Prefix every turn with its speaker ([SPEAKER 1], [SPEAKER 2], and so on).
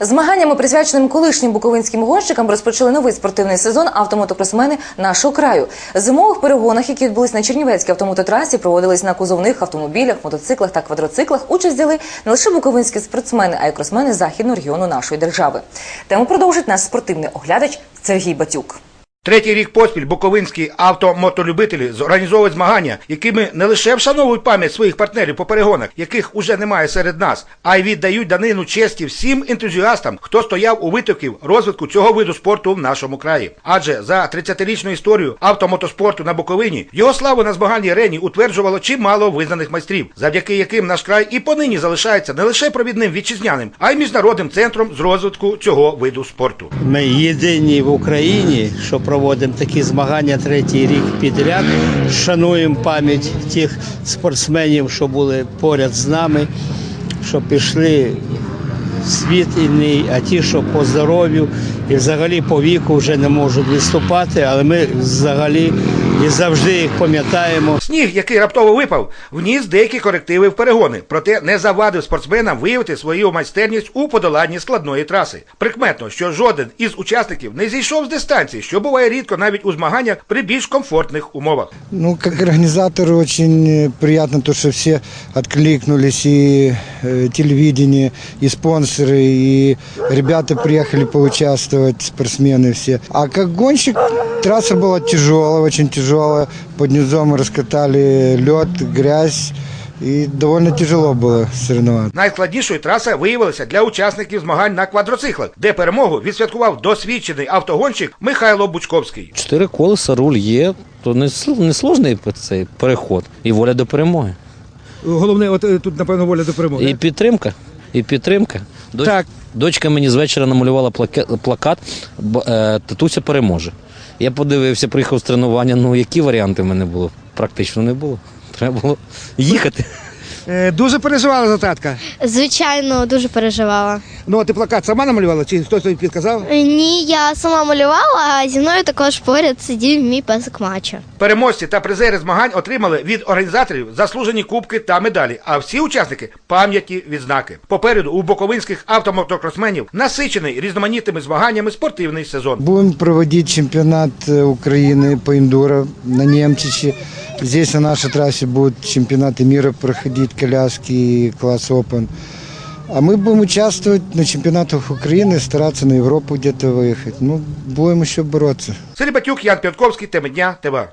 [SPEAKER 1] Змаганнями, присвяченим колишнім буковинським гонщикам, розпочали новий спортивний сезон автомотокросмени нашого краю. Зимових перегонах, які відбулись на Чернівецькій автомототрасі, проводились на кузовних автомобілях, мотоциклах та квадроциклах. Участь взяли не лише буковинські спортсмени, а й кросмени західного регіону нашої держави. Тему продовжить наш спортивний оглядач Сергій Батюк.
[SPEAKER 2] Третій рік поспіль буковинські автомотолюбителі зорганізовують змагання, якими не лише вшановують пам'ять своїх партнерів по перегонах, яких уже немає серед нас, а й віддають данину честі всім ентузіастам, хто стояв у витоків розвитку цього виду спорту в нашому краї. Адже за 30-річну історію автомотоспорту на Буковині його славу на змагальній арені утверджувало чимало визнаних майстрів, завдяки яким наш край і понині залишається не лише провідним вітчизняним, а й міжнародним центром з розвитку цього виду спорту.
[SPEAKER 3] Ми єдині в Україні, що проводимо такі змагання третій рік підряд. Шануємо пам'ять тих спортсменів, що були поряд з нами, що пішли світ інний, а ті, що по здоров'ю і взагалі по віку вже не можуть виступати, але ми взагалі і завжди їх пам'ятаємо.
[SPEAKER 2] Сніг, який раптово випав, вніс деякі корективи в перегони, проте не завадив спортсменам виявити свою майстерність у подоланні складної траси. Прикметно, що жоден із учасників не зійшов з дистанції, що буває рідко навіть у змаганнях при більш комфортних умовах.
[SPEAKER 4] Ну, как организатору очень э, приятно то, что все откликнулись, и э, телевидение, и спонсоры, и ребята приехали поучаствовать, спортсмены все. А как гонщик трасса была тяжелая, очень тяжелая. Под низом мы раскатали лед, грязь, и довольно тяжело было соревноваться.
[SPEAKER 2] Найскладнішою траса виявилася для учасників змагань на квадроциклах, де перемогу відсвяткував досвідчений автогонщик Михайло Бучковський.
[SPEAKER 5] Чотири колеса, руль є, то не, сл- не сложний цей переход і воля до перемоги.
[SPEAKER 6] Головне, от е, тут, напевно, воля до перемоги.
[SPEAKER 5] І підтримка. І підтримка. Доч-
[SPEAKER 6] Так.
[SPEAKER 5] Дочка мені з вечора намалювала плаке- плакат б- е, Татуся переможе. Я подивився, приїхав з тренування. Ну які варіанти в мене було? Практично не було. Треба було їхати.
[SPEAKER 6] Е, Дуже переживала за татка.
[SPEAKER 7] Звичайно, дуже переживала.
[SPEAKER 6] Ну, а ти плакат сама намалювала, чи хтось тобі підказав?
[SPEAKER 7] Ні, я сама малювала, а зі мною також поряд сидів мій песик Мачо.
[SPEAKER 2] Переможці та призери змагань отримали від організаторів заслужені кубки та медалі, а всі учасники пам'яті відзнаки. Попереду у боковинських автомотокросменів насичений різноманітними змаганнями спортивний сезон.
[SPEAKER 4] Будем проводить чемпионат э, Украины по индуро на Немчиче. Здесь на нашей трассе будут чемпионаты мира проходить, коляски и класс Open. А мы будем участвовать на чемпионатах Украины, стараться на Европу где-то выехать. Ну, будем еще бороться.
[SPEAKER 2] Сергій Батюк, Ян П'ятковський, теми дня, ТВА.